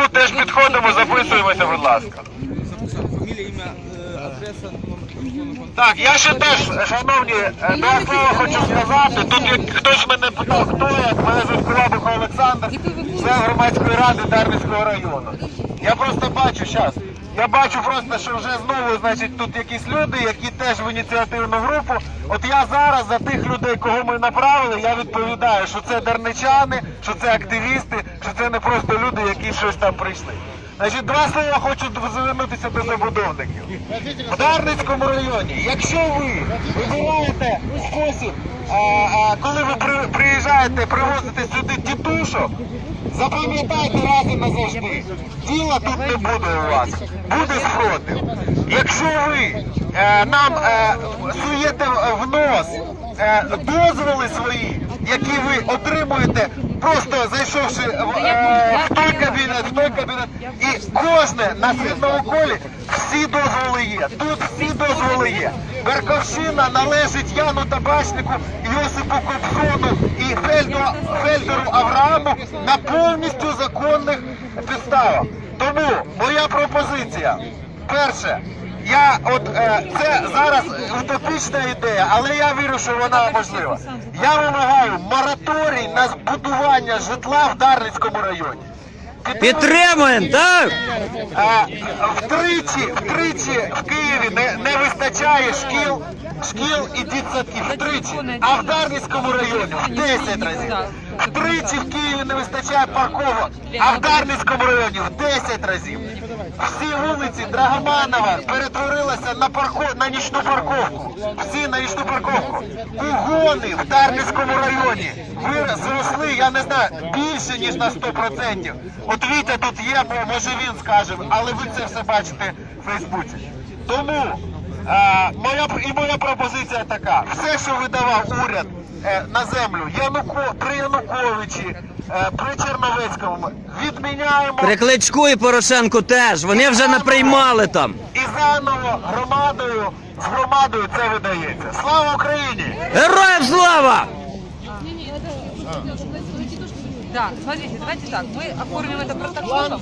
зв'язку теж підходимо, записуємося, будь ласка. Фамілія, ім'я, е, адреса. Так, я ще теж, шановні, е, два слова хочу сказати. Тут як хтось мене питав, хто я, мене звуть Колобуха Олександр, це громадської ради Дарницького району. Я просто бачу зараз. Я бачу просто, що вже знову, значить, тут якісь люди, які теж в ініціативну групу. От я зараз за тих людей, кого ми направили, я відповідаю, що це дарничани, що це активісти, що це не просто люди, які щось там прийшли. Значить, два слова хочу звернутися до забудовників. В Дарницькому районі, якщо ви вибираєте спосіб, а, а, коли ви приїжджаєте, привозите сюди тітушок, запам'ятайте раз і назавжди, діла тут не буде у вас, буде спротив. Якщо ви е, нам е, суєте в нос е, дозволи свої, які ви отримуєте, просто зайшовши в, той кабінет, і кожне на східному колі всі дозволи є. Тут всі дозволи є. Берковщина належить Яну Табачнику, Йосипу Кобзону і Фельдеру Аврааму на повністю законних підставах. Тому моя пропозиція. Перше, я от е, це зараз утопічна ідея, але я вірю, що вона можлива. Я вимагаю мораторій на збудування житла в Дарницькому районі. Підтримуємо, так? Втричі, втричі в Києві вистачає шкіл, шкіл і дитсадків. Втричі. А в Дарницькому районі в 10 разів. Втричі в Києві не вистачає парковок, а в Дарницькому районі в 10 разів. Всі вулиці Драгоманова перетворилися на парко... на нічну парковку. Всі на нічну парковку. Угони в Дарницькому районі ви зросли, я не знаю, більше ніж на 100%. От Вітя тут є, бо може він скаже, але ви це все бачите в Фейсбуці. Тому моя і моя пропозиція така: все, що видавав уряд е, на землю Януко при Януковичі, е, при Черновецькому, відміняємо При Кличку і Порошенку теж. Вони вже наприймали там. і заново громадою з громадою це видається. Слава Україні! Героям слава! Да, смотрите, давайте так, мы оформим это протоколом.